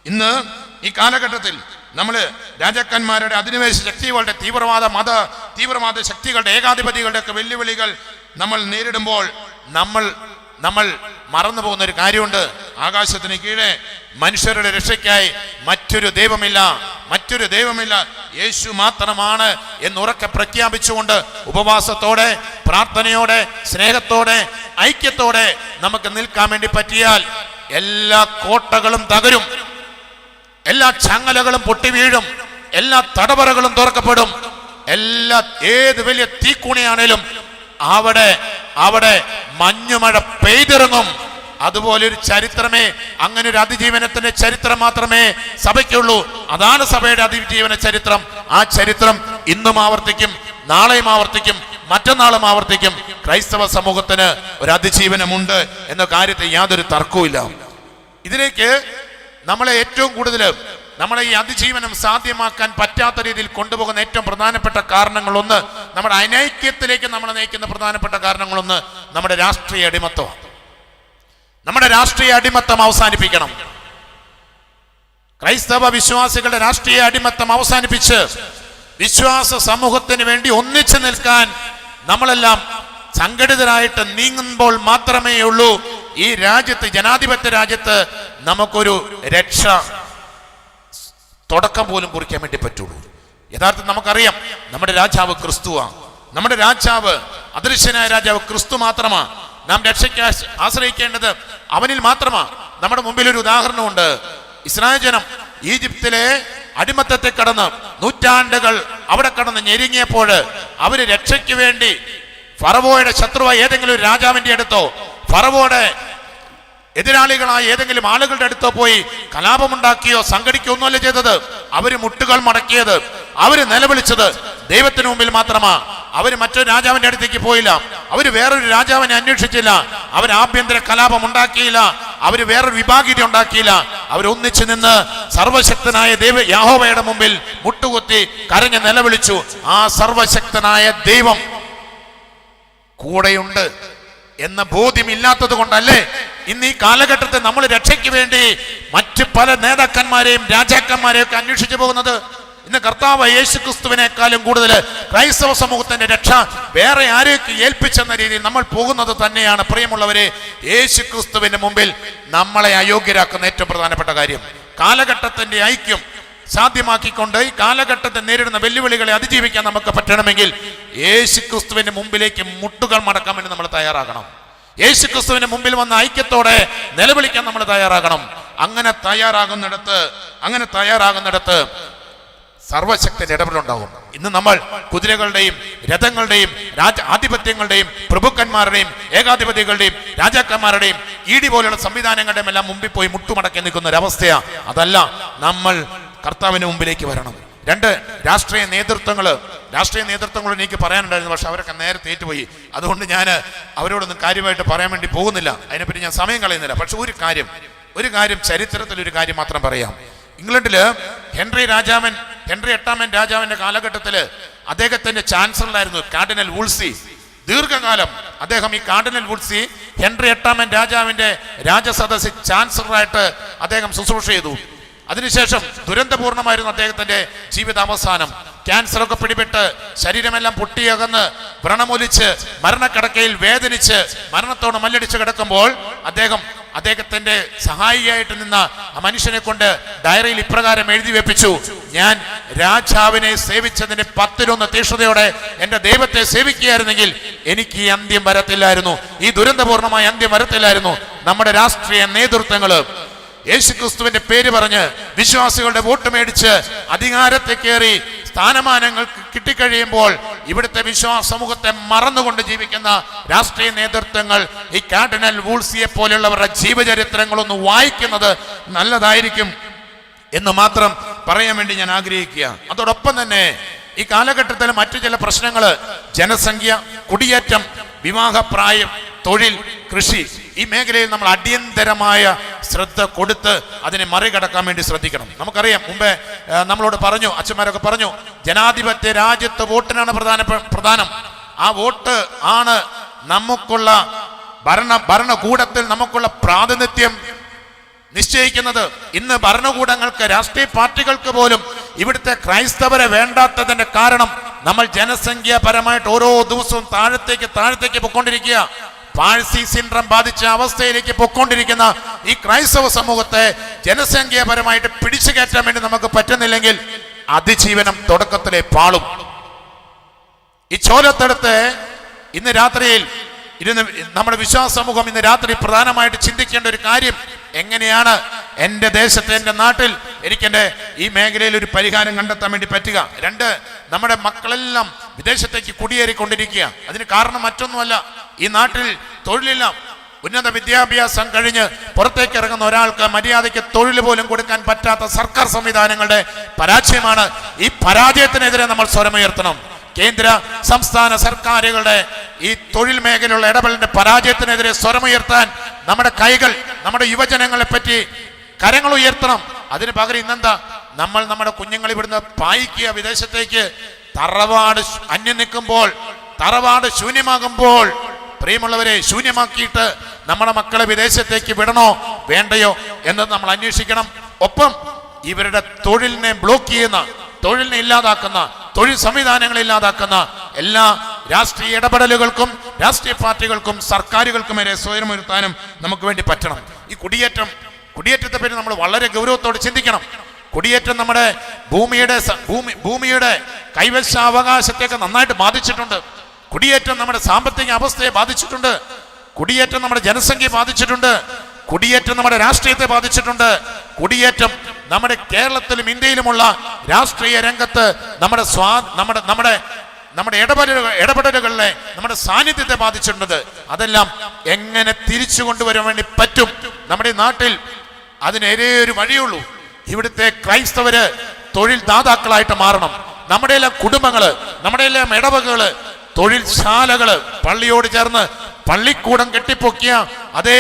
ഇന്ന് ഈ കാലഘട്ടത്തിൽ നമ്മൾ രാജാക്കന്മാരുടെ അധിനിവേശ ശക്തികളുടെ തീവ്രവാദ മത തീവ്രവാദ ശക്തികളുടെ ഏകാധിപതികളുടെ ഒക്കെ വെല്ലുവിളികൾ നമ്മൾ നേരിടുമ്പോൾ നമ്മൾ നമ്മൾ മറന്നു പോകുന്ന ഒരു കാര്യമുണ്ട്. ആകാശത്തിന് കീഴെ മനുഷ്യരുടെ രക്ഷയ്ക്കായി മറ്റൊരു ദൈവമില്ല മറ്റൊരു ദൈവമില്ല. യേശു മാത്രമാണ് എന്ന് ഉറക്കെ പ്രഖ്യാപിച്ചുകൊണ്ട് ഉപവാസത്തോടെ പ്രാർത്ഥനയോടെ സ്നേഹത്തോടെ ഐക്യത്തോടെ നമുക്ക് നിൽക്കാൻ വേണ്ടി പറ്റിയാൽ എല്ലാ കോട്ടകളും തകരും. എല്ലാ ചങ്ങലകളും പൊട്ടി വീഴും. എല്ലാ തടവറകളും തുറക്കപ്പെടും. എല്ലാ ഏത് വലിയ തീക്കുണിയാണേലും അവിടെ അവിടെ മഞ്ഞുമഴ പെയ്തിറങ്ങും. അതുപോലെ ഒരു ചരിത്രമേ അങ്ങനെ ഒരു അതിജീവനത്തിന്റെ ചരിത്രം മാത്രമേ സഭയ്ക്കുള്ളൂ. അതാണ് സഭയുടെ അതിജീവന ചരിത്രം. ആ ചരിത്രം ഇന്നും ആവർത്തിക്കും നാളെയും ആവർത്തിക്കും മറ്റന്നാളും ആവർത്തിക്കും. ക്രൈസ്തവ സമൂഹത്തിന് ഒരു അതിജീവനമുണ്ട് എന്ന കാര്യത്തിൽ യാതൊരു തർക്കവുമില്ല. ഇതിലേക്ക് നമ്മളെ ഏറ്റവും കൂടുതൽ നമ്മളെ ഈ അതിജീവനം സാധ്യമാക്കാൻ പറ്റാത്ത രീതിയിൽ കൊണ്ടുപോകുന്ന ഏറ്റവും പ്രധാനപ്പെട്ട കാരണങ്ങളൊന്ന് നമ്മുടെ അനൈക്യത്തിലേക്ക് നമ്മളെ നയിക്കുന്ന പ്രധാനപ്പെട്ട കാരണങ്ങളൊന്ന് നമ്മുടെ രാഷ്ട്രീയ അടിമത്വം നമ്മുടെ രാഷ്ട്രീയ അടിമത്തം അവസാനിപ്പിക്കണം. ക്രൈസ്തവ വിശ്വാസികളുടെ രാഷ്ട്രീയ അടിമത്തം അവസാനിപ്പിച്ച് വിശ്വാസ സമൂഹത്തിന് വേണ്ടി ഒന്നിച്ചു നിൽക്കാൻ നമ്മളെല്ലാം സംഘടിതരായിട്ട് നീങ്ങുമ്പോൾ മാത്രമേ ഉള്ളൂ ഈ രാജ്യത്ത് ജനാധിപത്യ രാജ്യത്ത് നമുക്കൊരു രക്ഷ തുടക്കം പോലും കുറിക്കാൻ വേണ്ടി പറ്റുള്ളൂ. യഥാർത്ഥം നമുക്കറിയാം നമ്മുടെ രാജാവ് ക്രിസ്തുവാണ്. നമ്മുടെ രാജാവ് അദൃശ്യനായ രാജാവ് ക്രിസ്തു മാത്രമാണ് നാം രക്ഷയ്ക്ക് ആശ്രയിക്കേണ്ടത് അവനിൽ മാത്രമാണ് നമ്മുടെ മുമ്പിൽ ഒരു ഉദാഹരണമുണ്ട്. ഇസ്രായേൽ ജനം ഈജിപ്തിലെ അടിമത്തത്തെ കടന്ന് നൂറ്റാണ്ടുകൾ അവിടെ കടന്ന് ഞെരുങ്ങിയപ്പോൾ അവർ രക്ഷയ്ക്ക് വേണ്ടി ഫറവോയുടെ ശത്രുവായ ഏതെങ്കിലും ഒരു രാജാവിന്റെ അടുത്തോ ഫറവോയുടെ എതിരാളികളായ ഏതെങ്കിലും ആളുകളുടെ അടുത്തോ പോയി കലാപമുണ്ടാക്കിയോ സംഘടിക്കുകയോ ഒന്നുമല്ല ചെയ്തത്. അവർ മുട്ടുകൾ മടക്കിയത് അവർ നിലവിളിച്ചത് ദൈവത്തിന് മുമ്പിൽ മാത്രമാ. അവർ മറ്റൊരു രാജാവിന്റെ അടുത്തേക്ക് പോയില്ല. അവർ വേറൊരു രാജാവിനെ അന്വേഷിച്ചില്ല. അവർ ആഭ്യന്തര കലാപം ഉണ്ടാക്കിയില്ല. അവർ വേറൊരു വിഭാഗീത ഉണ്ടാക്കിയില്ല. അവരൊന്നിച്ചു നിന്ന് സർവശക്തനായ ദൈവ യാഹോവയുടെ മുമ്പിൽ മുട്ടുകുത്തി കരഞ്ഞ് നിലവിളിച്ചു. ആ സർവശക്തനായ ദൈവം കൂടെയുണ്ട്. എന്ന ബോധ്യമില്ലാത്തത് കൊണ്ടല്ലേ ഇന്ന് ഈ കാലഘട്ടത്തെ നമ്മൾ രക്ഷയ്ക്ക് വേണ്ടി മറ്റ് പല നേതാക്കന്മാരെയും രാജാക്കന്മാരെയും ഒക്കെ അന്വേഷിച്ചു പോകുന്നത്? ഇന്ന് കർത്താവ് യേശു ക്രിസ്തുവിനേക്കാളും കൂടുതൽ ക്രൈസ്തവ സമൂഹത്തിന്റെ രക്ഷ വേറെ ആരെയൊക്കെ ഏൽപ്പിച്ചെന്ന രീതിയിൽ നമ്മൾ പോകുന്നത് തന്നെയാണ്. പ്രിയമുള്ളവരെ യേശു ക്രിസ്തുവിന്റെ മുമ്പിൽ നമ്മളെ അയോഗ്യരാക്കുന്ന ഏറ്റവും പ്രധാനപ്പെട്ട കാര്യം. കാലഘട്ടത്തിന്റെ ഐക്യം സാധ്യമാക്കിക്കൊണ്ട് ഈ കാലഘട്ടത്തെ നേരിടുന്ന വെല്ലുവിളികളെ അതിജീവിക്കാൻ നമുക്ക് പറ്റണമെങ്കിൽ യേശു ക്രിസ്തുവിന്റെ മുമ്പിലേക്ക് മുട്ടുകൾ മടക്കാൻ വേണ്ടി നമ്മൾ തയ്യാറാകണം. യേശു ക്രിസ്തുവിന്റെ മുമ്പിൽ വന്ന ഐക്യത്തോടെ നിലവിളിക്കാൻ നമ്മൾ തയ്യാറാകണം. അങ്ങനെ തയ്യാറാകുന്നിടത്ത് അങ്ങനെ തയ്യാറാകുന്നിടത്ത് സർവശക്തന്റെ ഇടപെടലുണ്ടാകും. ഇന്ന് നമ്മൾ കുതിരകളുടെയും രഥങ്ങളുടെയും രാജ ആധിപത്യങ്ങളുടെയും പ്രഭുക്കന്മാരുടെയും ഏകാധിപതികളുടെയും രാജാക്കന്മാരുടെയും ഈടി പോലെയുള്ള സംവിധാനങ്ങളുടെയും എല്ലാം മുമ്പിൽ പോയി മുട്ടുമടക്കി നിൽക്കുന്ന ഒരവസ്ഥയാണ് അതല്ല നമ്മൾ കർത്താവിന് മുമ്പിലേക്ക് വരണം. രണ്ട് രാഷ്ട്രീയ നേതൃത്വങ്ങൾ രാഷ്ട്രീയ നേതൃത്വങ്ങൾ എനിക്ക് പറയാനുണ്ടായിരുന്നു പക്ഷെ അവരൊക്കെ നേരെ തേറ്റുപോയി അതുകൊണ്ട് ഞാൻ അവരോടൊന്നും കാര്യമായിട്ട് പറയാൻ വേണ്ടി പോകുന്നില്ല. അതിനെപ്പറ്റി ഞാൻ സമയം കളയുന്നില്ല. പക്ഷെ ഒരു കാര്യം ഒരു കാര്യം ചരിത്രത്തിൽ ഒരു കാര്യം മാത്രം പറയാം. ഇംഗ്ലണ്ടിൽ ഹെൻറി രാജാമൻ ഹെൻറി എട്ടാമൻ രാജാവിന്റെ കാലഘട്ടത്തിൽ അദ്ദേഹത്തിന്റെ ചാൻസലറായിരുന്നു കാർഡിനൽ വൂൾസി. ദീർഘകാലം അദ്ദേഹം ഈ കാർഡിനൽ വുഡ്സി ഹെൻറി എട്ടാമൻ രാജാവിന്റെ രാജസദസ്സിൽ ചാൻസലറായിട്ട് അദ്ദേഹം ശുശ്രൂഷ ചെയ്തു. അതിനുശേഷം ദുരന്തപൂർണമായിരുന്നു അദ്ദേഹത്തിന്റെ ജീവിതാവസാനം. ക്യാൻസർ ഒക്കെ പിടിപെട്ട് ശരീരമെല്ലാം പൊട്ടിയകന്ന് വ്രണമൊലിച്ച് മരണക്കടക്കയിൽ വേദനിച്ച് മരണത്തോട് മല്ലടിച്ച് കിടക്കുമ്പോൾ അദ്ദേഹം അദ്ദേഹത്തിന്റെ സഹായിയായിട്ട് നിന്ന ആ മനുഷ്യനെ കൊണ്ട് ഡയറിയിൽ ഇപ്രകാരം എഴുതി വെപ്പിച്ചു. ഞാൻ രാജാവിനെ സേവിച്ചതിന്റെ പത്തിലൊന്ന് തീഷ്ണതയോടെ എന്റെ ദൈവത്തെ സേവിക്കുകയായിരുന്നെങ്കിൽ എനിക്ക് ഈ അന്ത്യം വരത്തില്ലായിരുന്നു. ഈ ദുരന്തപൂർണമായ അന്ത്യം വരത്തില്ലായിരുന്നു. നമ്മുടെ രാഷ്ട്രീയ നേതൃത്വങ്ങൾ യേശുക്രിസ്തുവിന്റെ പേര് പറഞ്ഞ് വിശ്വാസികളുടെ വോട്ട് മേടിച്ച് അധികാരത്തെ കയറി സ്ഥാനമാനങ്ങൾ കിട്ടിക്കഴിയുമ്പോൾ ഇവിടുത്തെ വിശ്വാസ സമൂഹത്തെ മറന്നുകൊണ്ട് ജീവിക്കുന്ന രാഷ്ട്രീയ നേതൃത്വങ്ങൾ ഈ കാർഡിനൽ വൂൾസിയെ പോലെയുള്ളവരുടെ ജീവചരിത്രങ്ങളൊന്ന് വായിക്കുന്നത് നല്ലതായിരിക്കും എന്ന് മാത്രം പറയാൻ വേണ്ടി ഞാൻ ആഗ്രഹിക്കുക. അതോടൊപ്പം തന്നെ ഈ കാലഘട്ടത്തിൽ മറ്റു ചില പ്രശ്നങ്ങൾ ജനസംഖ്യ കുടിയേറ്റം വിവാഹപ്രായം തൊഴിൽ കൃഷി ഈ മേഖലയിൽ നമ്മൾ അടിയന്തരമായ ശ്രദ്ധ കൊടുത്ത് അതിനെ മറികടക്കാൻ വേണ്ടി ശ്രദ്ധിക്കണം. നമുക്കറിയാം മുമ്പേ നമ്മളോട് പറഞ്ഞു അച്ഛന്മാരൊക്കെ പറഞ്ഞു ജനാധിപത്യ രാജ്യത്ത് വോട്ടിനാണ് പ്രധാന പ്രധാനം. ആ വോട്ട് ആണ് നമുക്കുള്ള ഭരണ ഭരണകൂടത്തിൽ നമുക്കുള്ള പ്രാതിനിധ്യം നിശ്ചയിക്കുന്നത്. ഇന്ന് ഭരണകൂടങ്ങൾക്ക് രാഷ്ട്രീയ പാർട്ടികൾക്ക് പോലും ഇവിടുത്തെ ക്രൈസ്തവരെ വേണ്ടാത്തതിന്റെ കാരണം നമ്മൾ ജനസംഖ്യാപരമായിട്ട് ഓരോ ദിവസവും താഴത്തേക്ക് താഴത്തേക്ക് പൊക്കൊണ്ടിരിക്കുക പാഴ്സി സിൻഡ്രം ബാധിച്ച അവസ്ഥയിലേക്ക് പൊക്കൊണ്ടിരിക്കുന്ന ഈ ക്രൈസ്തവ സമൂഹത്തെ ജനസംഖ്യാപരമായിട്ട് പിടിച്ചു കയറ്റാൻ വേണ്ടി നമുക്ക് പറ്റുന്നില്ലെങ്കിൽ അതിജീവനം തുടക്കത്തിലെ പാളും. ഈ ചോലത്തെടുത്ത് ഇന്ന് രാത്രിയിൽ ഇരുന്ന് നമ്മുടെ വിശ്വാസ സമൂഹം ഇന്ന് രാത്രി പ്രധാനമായിട്ട് ചിന്തിക്കേണ്ട ഒരു കാര്യം എങ്ങനെയാണ് എന്റെ ദേശത്ത് എന്റെ നാട്ടിൽ എനിക്ക് ഈ മേഖലയിൽ ഒരു പരിഹാരം കണ്ടെത്താൻ വേണ്ടി പറ്റുക? രണ്ട് നമ്മുടെ മക്കളെല്ലാം വിദേശത്തേക്ക് കുടിയേറിക്കൊണ്ടിരിക്കുക. അതിന് കാരണം മറ്റൊന്നുമല്ല. ഈ നാട്ടിൽ തൊഴിലില്ല. ഉന്നത വിദ്യാഭ്യാസം കഴിഞ്ഞ് പുറത്തേക്ക് ഇറങ്ങുന്ന ഒരാൾക്ക് മര്യാദയ്ക്ക് തൊഴിൽ പോലും കൊടുക്കാൻ പറ്റാത്ത സർക്കാർ സംവിധാനങ്ങളുടെ പരാജയമാണ്. ഈ പരാജയത്തിനെതിരെ നമ്മൾ സ്വരമുയർത്തണം കേന്ദ്ര സംസ്ഥാന സർക്കാരുകളുടെ ഈ തൊഴിൽ മേഖലയുള്ള ഇടപെടലിന്റെ പരാജയത്തിനെതിരെ സ്വരമുയർത്താൻ നമ്മുടെ കൈകൾ നമ്മുടെ യുവജനങ്ങളെ പറ്റി കരങ്ങൾ ഉയർത്തണം. അതിന് പകരം ഇന്നെന്താ? നമ്മൾ നമ്മുടെ കുഞ്ഞുങ്ങൾ ഇവിടുന്ന് പായിക്കുക വിദേശത്തേക്ക്. തറവാട് അന്യം നിൽക്കുമ്പോൾ തറവാട് ശൂന്യമാകുമ്പോൾ പ്രിയമുള്ളവരെ ശൂന്യമാക്കിയിട്ട് നമ്മുടെ മക്കളെ വിദേശത്തേക്ക് വിടണോ വേണ്ടയോ എന്ന് നമ്മൾ അന്വേഷിക്കണം. ഒപ്പം ഇവരുടെ തൊഴിലിനെ ബ്ലോക്ക് ചെയ്യുന്ന തൊഴിലിനെ ഇല്ലാതാക്കുന്ന തൊഴിൽ സംവിധാനങ്ങൾ ഇല്ലാതാക്കുന്ന എല്ലാ രാഷ്ട്രീയ ഇടപെടലുകൾക്കും രാഷ്ട്രീയ പാർട്ടികൾക്കും സർക്കാരുകൾക്കും വരെ സ്വയമുയർത്താനും നമുക്ക് വേണ്ടി പറ്റണം. ഈ കുടിയേറ്റം കുടിയേറ്റത്തെ പറ്റി നമ്മൾ വളരെ ഗൗരവത്തോടെ ചിന്തിക്കണം. കുടിയേറ്റം നമ്മുടെ ഭൂമിയുടെ ഭൂമി ഭൂമിയുടെ കൈവശാവകാശത്തെയൊക്കെ നന്നായിട്ട് ബാധിച്ചിട്ടുണ്ട്. കുടിയേറ്റം നമ്മുടെ സാമ്പത്തിക അവസ്ഥയെ ബാധിച്ചിട്ടുണ്ട്. കുടിയേറ്റം നമ്മുടെ ജനസംഖ്യയെ ബാധിച്ചിട്ടുണ്ട്. കുടിയേറ്റം നമ്മുടെ രാഷ്ട്രീയത്തെ ബാധിച്ചിട്ടുണ്ട്. കുടിയേറ്റം നമ്മുടെ കേരളത്തിലും ഇന്ത്യയിലുമുള്ള രാഷ്ട്രീയ രംഗത്ത് നമ്മുടെ സ്വാ നമ്മുടെ നമ്മുടെ നമ്മുടെ ഇടപെടലുകൾ ഇടപെടലുകളിലെ നമ്മുടെ സാന്നിധ്യത്തെ ബാധിച്ചിട്ടുണ്ട്. അതെല്ലാം എങ്ങനെ തിരിച്ചു കൊണ്ടുവരാൻ വേണ്ടി പറ്റും? നമ്മുടെ നാട്ടിൽ അതിനേരേ ഒരു വഴിയുള്ളൂ. ഇവിടുത്തെ ക്രൈസ്തവര് തൊഴിൽ ദാതാക്കളായിട്ട് മാറണം. നമ്മുടെ എല്ലാം കുടുംബങ്ങൾ നമ്മുടെ എല്ലാം ഇടവകൾ തൊഴിൽശാലകൾ പള്ളിയോട് ചേർന്ന് പള്ളിക്കൂടം കെട്ടിപ്പൊക്കിയ അതേ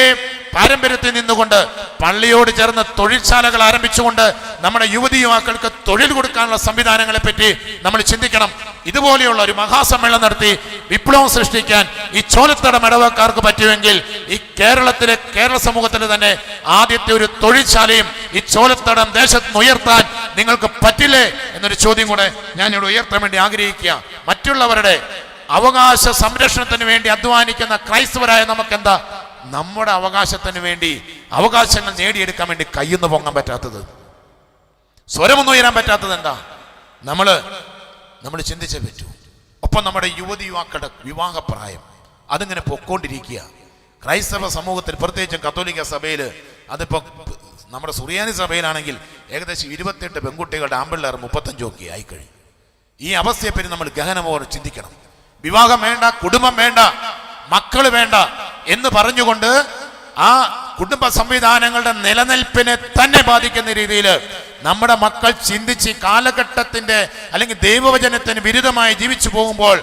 പാരമ്പര്യത്തിൽ നിന്നുകൊണ്ട് പള്ളിയോട് ചേർന്ന് തൊഴിൽശാലകൾ ആരംഭിച്ചുകൊണ്ട് നമ്മുടെ യുവതി യുവാക്കൾക്ക് തൊഴിൽ കൊടുക്കാനുള്ള സംവിധാനങ്ങളെ പറ്റി നമ്മൾ ചിന്തിക്കണം. ഇതുപോലെയുള്ള ഒരു മഹാസമ്മേളനം നടത്തി വിപ്ലവം സൃഷ്ടിക്കാൻ ഈ ചോലത്തടം ഇടവക്കാർക്ക് പറ്റുമെങ്കിൽ ഈ കേരളത്തിലെ കേരള സമൂഹത്തിലെ തന്നെ ആദ്യത്തെ ഒരു തൊഴിൽശാലയും ഈ ചോലത്തടം ദേശത്ത് ഉയർത്താൻ നിങ്ങൾക്ക് പറ്റില്ലേ എന്നൊരു ചോദ്യം കൂടെ ഞാൻ ഇവിടെ ഉയർത്താൻ വേണ്ടി ആഗ്രഹിക്കുക. മറ്റുള്ളവരുടെ അവകാശ സംരക്ഷണത്തിന് വേണ്ടി അധ്വാനിക്കുന്ന ക്രൈസ്തവരായ നമുക്ക് എന്താ നമ്മുടെ അവകാശത്തിന് വേണ്ടി അവകാശങ്ങൾ നേടിയെടുക്കാൻ വേണ്ടി കയ്യൊന്ന് പൊങ്ങാൻ പറ്റാത്തത്. സ്വരമൊന്നും ഉയരാൻ പറ്റാത്തത് എന്താ? നമ്മൾ നമ്മൾ ചിന്തിച്ചേ പറ്റൂ. ഒപ്പം നമ്മുടെ യുവതി യുവാക്കളുടെ വിവാഹപ്രായം അതിങ്ങനെ പൊക്കോണ്ടിരിക്കുക. ക്രൈസ്തവ സമൂഹത്തിൽ പ്രത്യേകിച്ചും കത്തോലിക്ക സഭയിൽ അതിപ്പോ നമ്മുടെ സുറിയാനി സഭയിലാണെങ്കിൽ ഏകദേശം ഇരുപത്തെട്ട് പെൺകുട്ടികളുടെ ആമ്പിള്ളേർ മുപ്പത്തഞ്ചൊക്കെ ആയിക്കഴിഞ്ഞു. ഈ അവസ്ഥയെപ്പറ്റി നമ്മൾ ഗഹനമോടെ ചിന്തിക്കണം. വിവാഹം വേണ്ട കുടുംബം വേണ്ട മക്കൾ വേണ്ട എന്ന് പറഞ്ഞുകൊണ്ട് ആ കുടുംബ സംവിധാനങ്ങളുടെ നിലനിൽപ്പിനെ തന്നെ ബാധിക്കുന്ന രീതിയിൽ നമ്മുടെ മക്കൾ ചിന്തിച്ച് കാലഘട്ടത്തിന്റെ അല്ലെങ്കിൽ ദൈവവചനത്തിന് വിരുദ്ധമായി ജീവിച്ചു പോകുമ്പോൾ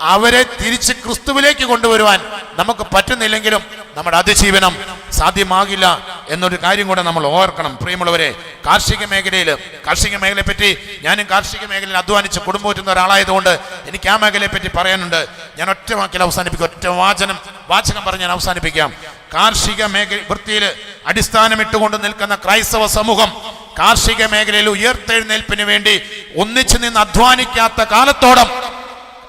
അവരെ തിരിച്ച് ക്രിസ്തുവിലേക്ക് കൊണ്ടുവരുവാൻ നമുക്ക് പറ്റുന്നില്ലെങ്കിലും നമ്മുടെ അതിജീവനം സാധ്യമാകില്ല എന്നൊരു കാര്യം കൂടെ നമ്മൾ ഓർക്കണം. പ്രിയമുള്ളവരെ കാർഷിക മേഖലയിൽ കാർഷിക മേഖലയെ പറ്റി ഞാനും കാർഷിക മേഖലയിൽ അധ്വാനിച്ച് കുടുംബം ഒരാളായതുകൊണ്ട് എനിക്ക് ആ മേഖലയെ പറ്റി പറയാനുണ്ട്. ഞാൻ ഒറ്റ വാക്കിൽ അവസാനിപ്പിക്കും. ഒറ്റ വാചനം വാചകം പറഞ്ഞ് ഞാൻ അവസാനിപ്പിക്കാം. കാർഷിക മേഖല വൃത്തിയിൽ അടിസ്ഥാനമിട്ടുകൊണ്ട് നിൽക്കുന്ന ക്രൈസ്തവ സമൂഹം കാർഷിക മേഖലയിൽ ഉയർത്തെഴുന്നേൽപ്പിന് വേണ്ടി ഒന്നിച്ചു നിന്ന് അധ്വാനിക്കാത്ത കാലത്തോളം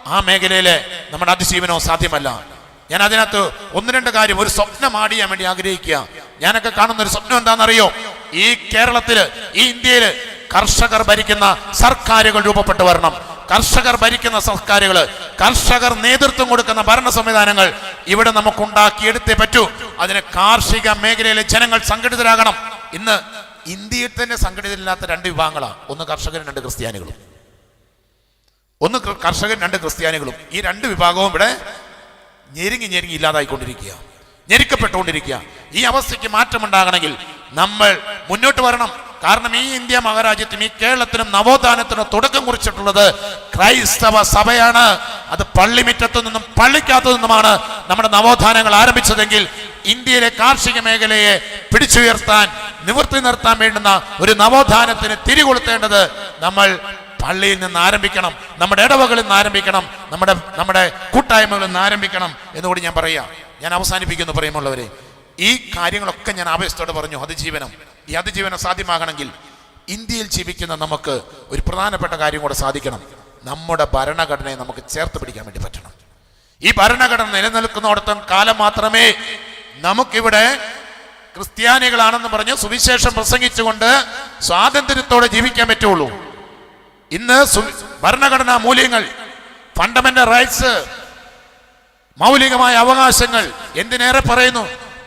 ആ മേഖലയിലെ നമ്മുടെ അതിജീവനോ സാധ്യമല്ല. ഞാൻ അതിനകത്ത് ഒന്ന് രണ്ട് കാര്യം ഒരു സ്വപ്നം ആടിയാൻ വേണ്ടി ആഗ്രഹിക്കുക. ഞാനൊക്കെ കാണുന്ന ഒരു സ്വപ്നം എന്താണെന്നറിയോ? ഈ കേരളത്തിൽ ഈ ഇന്ത്യയിൽ കർഷകർ ഭരിക്കുന്ന സർക്കാരുകൾ രൂപപ്പെട്ടു വരണം. കർഷകർ ഭരിക്കുന്ന സർക്കാരുകൾ കർഷകർ നേതൃത്വം കൊടുക്കുന്ന ഭരണ സംവിധാനങ്ങൾ ഇവിടെ നമുക്ക് ഉണ്ടാക്കിയെടുത്തേ പറ്റൂ. അതിന് കാർഷിക മേഖലയിലെ ജനങ്ങൾ സംഘടിതരാകണം. ഇന്ന് ഇന്ത്യയിൽ തന്നെ സംഘടിതരില്ലാത്ത രണ്ട് വിഭാഗങ്ങളാണ് ഒന്ന് കർഷകരും രണ്ട് ക്രിസ്ത്യാനികളും. ഒന്ന് കർഷകൻ രണ്ട് ക്രിസ്ത്യാനികളും. ഈ രണ്ട് വിഭാഗവും ഇവിടെ ഞെരുങ്ങി ഞെരുങ്ങി ഇല്ലാതായിക്കൊണ്ടിരിക്കുക. ഞെരുക്കപ്പെട്ടുകൊണ്ടിരിക്കുക. ഈ അവസ്ഥയ്ക്ക് മാറ്റമുണ്ടാകണമെങ്കിൽ നമ്മൾ മുന്നോട്ട് വരണം. കാരണം ഈ ഇന്ത്യ മഹാരാജ്യത്തിനും ഈ കേരളത്തിനും നവോത്ഥാനത്തിനും തുടക്കം കുറിച്ചിട്ടുള്ളത് ക്രൈസ്തവ സഭയാണ്. അത് പള്ളിമിറ്റത്തു നിന്നും പള്ളിക്കകത്തു നിന്നുമാണ് നമ്മുടെ നവോത്ഥാനങ്ങൾ ആരംഭിച്ചതെങ്കിൽ ഇന്ത്യയിലെ കാർഷിക മേഖലയെ പിടിച്ചുയർത്താൻ നിവർത്തി നിർത്താൻ വേണ്ടുന്ന ഒരു നവോത്ഥാനത്തിന് തിരികൊളുത്തേണ്ടത് നമ്മൾ പള്ളിയിൽ നിന്ന് ആരംഭിക്കണം നമ്മുടെ ഇടവകളിൽ നിന്ന് ആരംഭിക്കണം നമ്മുടെ നമ്മുടെ കൂട്ടായ്മകളിൽ നിന്ന് ആരംഭിക്കണം എന്നുകൂടി ഞാൻ പറയാം. ഞാൻ അവസാനിപ്പിക്കുന്നു പറയുമുള്ളവരെ ഈ കാര്യങ്ങളൊക്കെ ഞാൻ ആവേശത്തോടെ പറഞ്ഞു. അതിജീവനം. ഈ അതിജീവനം സാധ്യമാകണമെങ്കിൽ ഇന്ത്യയിൽ ജീവിക്കുന്ന നമുക്ക് ഒരു പ്രധാനപ്പെട്ട കാര്യം കൂടെ സാധിക്കണം. നമ്മുടെ ഭരണഘടനയെ നമുക്ക് ചേർത്ത് പിടിക്കാൻ വേണ്ടി പറ്റണം. ഈ ഭരണഘടന നിലനിൽക്കുന്നിടത്തും കാലം മാത്രമേ നമുക്കിവിടെ ക്രിസ്ത്യാനികളാണെന്ന് പറഞ്ഞ് സുവിശേഷം പ്രസംഗിച്ചുകൊണ്ട് സ്വാതന്ത്ര്യത്തോടെ ജീവിക്കാൻ പറ്റുള്ളൂ. ഇന്ന് ഭരണഘടനാ മൂല്യങ്ങൾ ഫണ്ടമെന്റൽ റൈറ്റ്സ് മൗലികമായ അവകാശങ്ങൾ എന്തിനേറെ പറയുന്നു?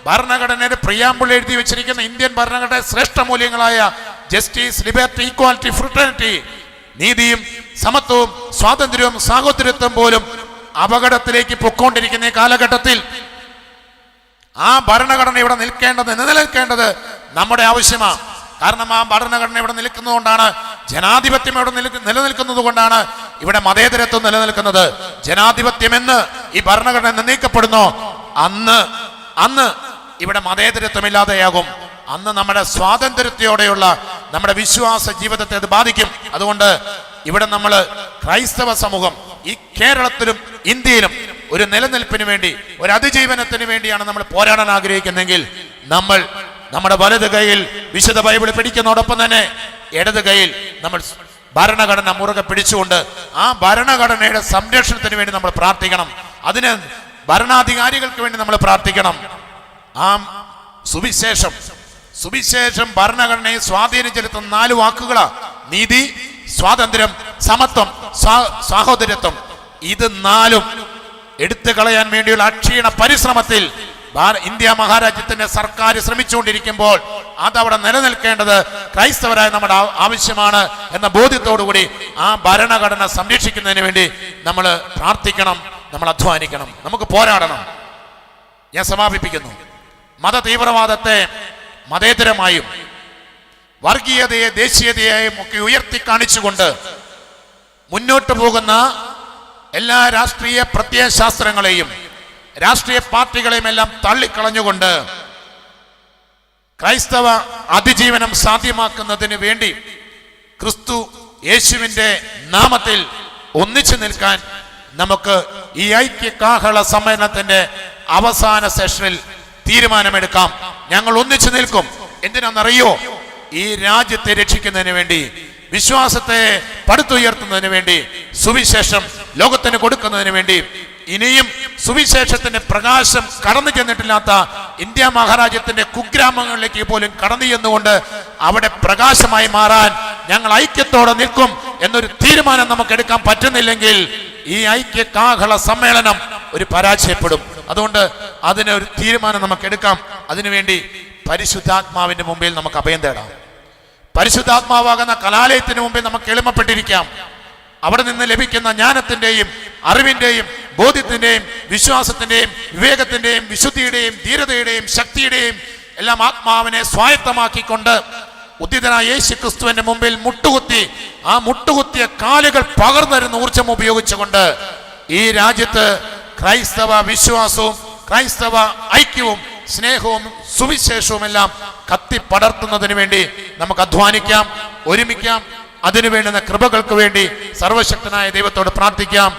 ഭരണഘടനയുടെ പ്രിയാമ്പിൾ എഴുതി വെച്ചിരിക്കുന്ന ഇന്ത്യൻ ഭരണഘടന ശ്രേഷ്ഠ മൂല്യങ്ങളായ ജസ്റ്റിസ് ലിബർട്ടി ഈക്വാലിറ്റി ഫ്രിട്ടേണിറ്റി നീതിയും സമത്വവും സ്വാതന്ത്ര്യവും സാഹോദര്യത്വം പോലും അപകടത്തിലേക്ക് പൊക്കോണ്ടിരിക്കുന്ന കാലഘട്ടത്തിൽ ആ ഭരണഘടന ഇവിടെ നിൽക്കേണ്ടത് നിലനിൽക്കേണ്ടത് നമ്മുടെ ആവശ്യമാണ്. കാരണം ആ ഭരണഘടന ഇവിടെ നിൽക്കുന്നതുകൊണ്ടാണ് ജനാധിപത്യം ഇവിടെ നിൽക്ക- നിലനിൽക്കുന്നത് കൊണ്ടാണ് ഇവിടെ മതേതരത്വം നിലനിൽക്കുന്നത്. ജനാധിപത്യമെന്ന് ഈ ഭരണഘടന നിർണയിക്കപ്പെടുന്നു അന്ന് അന്ന് ഇവിടെ മതേതരത്വമില്ലാതെയാകും. അന്ന് നമ്മുടെ സ്വാതന്ത്ര്യത്തോടെയുള്ള നമ്മുടെ വിശ്വാസ ജീവിതത്തെ അത് ബാധിക്കും. അതുകൊണ്ട് ഇവിടെ നമ്മൾ ക്രൈസ്തവ സമൂഹം ഈ കേരളത്തിലും ഇന്ത്യയിലും ഒരു നിലനിൽപ്പിന് വേണ്ടി ഒരു അതിജീവനത്തിന് വേണ്ടിയാണ് നമ്മൾ പോരാടാൻ ആഗ്രഹിക്കുന്നെങ്കിൽ നമ്മൾ നമ്മുടെ വലത് കൈയിൽ വിശുദ്ധ ബൈബിൾ പിടിക്കുന്നതോടൊപ്പം തന്നെ ഇടത് കൈയിൽ നമ്മൾ ഭരണഘടന മുറുകെ പിടിച്ചുകൊണ്ട് ആ ഭരണഘടനയുടെ സംരക്ഷണത്തിന് വേണ്ടി നമ്മൾ പ്രാർത്ഥിക്കണം. അതിന് ഭരണാധികാരികൾക്ക് വേണ്ടി നമ്മൾ പ്രാർത്ഥിക്കണം. ആ സുവിശേഷം. സുവിശേഷം ഭരണഘടനയെ സ്വാധീനം ചെലുത്തുന്ന നാല് വാക്കുകളാ. നീതി സ്വാതന്ത്ര്യം സമത്വം സാഹോദര്യത്വം. ഇത് നാലും എടുത്തു കളയാൻ വേണ്ടിയുള്ള അക്ഷീണ പരിശ്രമത്തിൽ ഇന്ത്യ മഹാരാജ്യത്തിന്റെ സർക്കാർ ശ്രമിച്ചുകൊണ്ടിരിക്കുമ്പോൾ അതവിടെ നിലനിൽക്കേണ്ടത് ക്രൈസ്തവരായ നമ്മുടെ ആവശ്യമാണ് എന്ന ബോധ്യത്തോടുകൂടി ആ ഭരണഘടന സംരക്ഷിക്കുന്നതിന് വേണ്ടി നമ്മൾ പ്രാർത്ഥിക്കണം നമ്മൾ അധ്വാനിക്കണം നമുക്ക് പോരാടണം. ഞാൻ സമാപിപ്പിക്കുന്നു. മത തീവ്രവാദത്തെ മതേതരമായും വർഗീയതയെ ദേശീയതയെയും ഒക്കെ ഉയർത്തി കാണിച്ചുകൊണ്ട് മുന്നോട്ട് പോകുന്ന എല്ലാ രാഷ്ട്രീയ പ്രത്യയശാസ്ത്രങ്ങളെയും രാഷ്ട്രീയ പാർട്ടികളെയും എല്ലാം തള്ളിക്കളഞ്ഞുകൊണ്ട് ക്രൈസ്തവ അതിജീവനം സാധ്യമാക്കുന്നതിന് വേണ്ടി ക്രിസ്തു യേശുവിന്റെ നാമത്തിൽ ഒന്നിച്ചു നിൽക്കാൻ നമുക്ക് ഈ ഐക്യ കാഹള സമ്മേളനത്തിന്റെ അവസാന സെഷനിൽ തീരുമാനമെടുക്കാം. ഞങ്ങൾ ഒന്നിച്ചു നിൽക്കും. എന്തിനാണെന്നറിയോ? ഈ രാജ്യത്തെ രക്ഷിക്കുന്നതിന് വേണ്ടി വിശ്വാസത്തെ പടുത്തുയർത്തുന്നതിന് വേണ്ടി സുവിശേഷം ലോകത്തിന് കൊടുക്കുന്നതിന് വേണ്ടി ഇനിയും സുവിശേഷത്തിന്റെ പ്രകാശം കടന്നു ചെന്നിട്ടില്ലാത്ത ഇന്ത്യ മഹാരാജ്യത്തിന്റെ കുഗ്രാമങ്ങളിലേക്ക് പോലും കടന്നു ചെന്നുകൊണ്ട് അവിടെ പ്രകാശമായി മാറാൻ ഞങ്ങൾ ഐക്യത്തോടെ നിൽക്കും എന്നൊരു തീരുമാനം നമുക്ക് എടുക്കാൻ പറ്റുന്നില്ലെങ്കിൽ ഈ ഐക്യ കാഹള സമ്മേളനം ഒരു പരാജയപ്പെടും. അതുകൊണ്ട് അതിനൊരു തീരുമാനം നമുക്ക് എടുക്കാം. അതിനുവേണ്ടി പരിശുദ്ധാത്മാവിന്റെ മുമ്പിൽ നമുക്ക് അഭയം തേടാം. പരിശുദ്ധാത്മാവാകുന്ന കലാലയത്തിന് മുമ്പിൽ നമുക്ക് എളിമപ്പെട്ടിരിക്കാം. അവിടെ നിന്ന് ലഭിക്കുന്ന ജ്ഞാനത്തിന്റെയും അറിവിന്റെയും ബോധ്യത്തിന്റെയും വിശ്വാസത്തിന്റെയും വിവേകത്തിന്റെയും വിശുദ്ധിയുടെയും ധീരതയുടെയും ശക്തിയുടെയും എല്ലാം ആത്മാവിനെ സ്വായത്തമാക്കിക്കൊണ്ട് ഉദ്ധിതനായ യേശു ക്രിസ്തുവിന്റെ മുമ്പിൽ മുട്ടുകുത്തി ആ മുട്ടുകുത്തിയ കാലുകൾ പകർന്നരുന്ന ഊർജം ഉപയോഗിച്ചുകൊണ്ട് ഈ രാജ്യത്ത് ക്രൈസ്തവ വിശ്വാസവും ക്രൈസ്തവ ഐക്യവും സ്നേഹവും സുവിശേഷവും എല്ലാം കത്തിപ്പടർത്തുന്നതിന് വേണ്ടി നമുക്ക് അധ്വാനിക്കാം ഒരുമിക്കാം. അതിനു വേണ്ടുന്ന കൃപകൾക്ക് വേണ്ടി സർവശക്തനായ ദൈവത്തോട് പ്രാർത്ഥിക്കാം.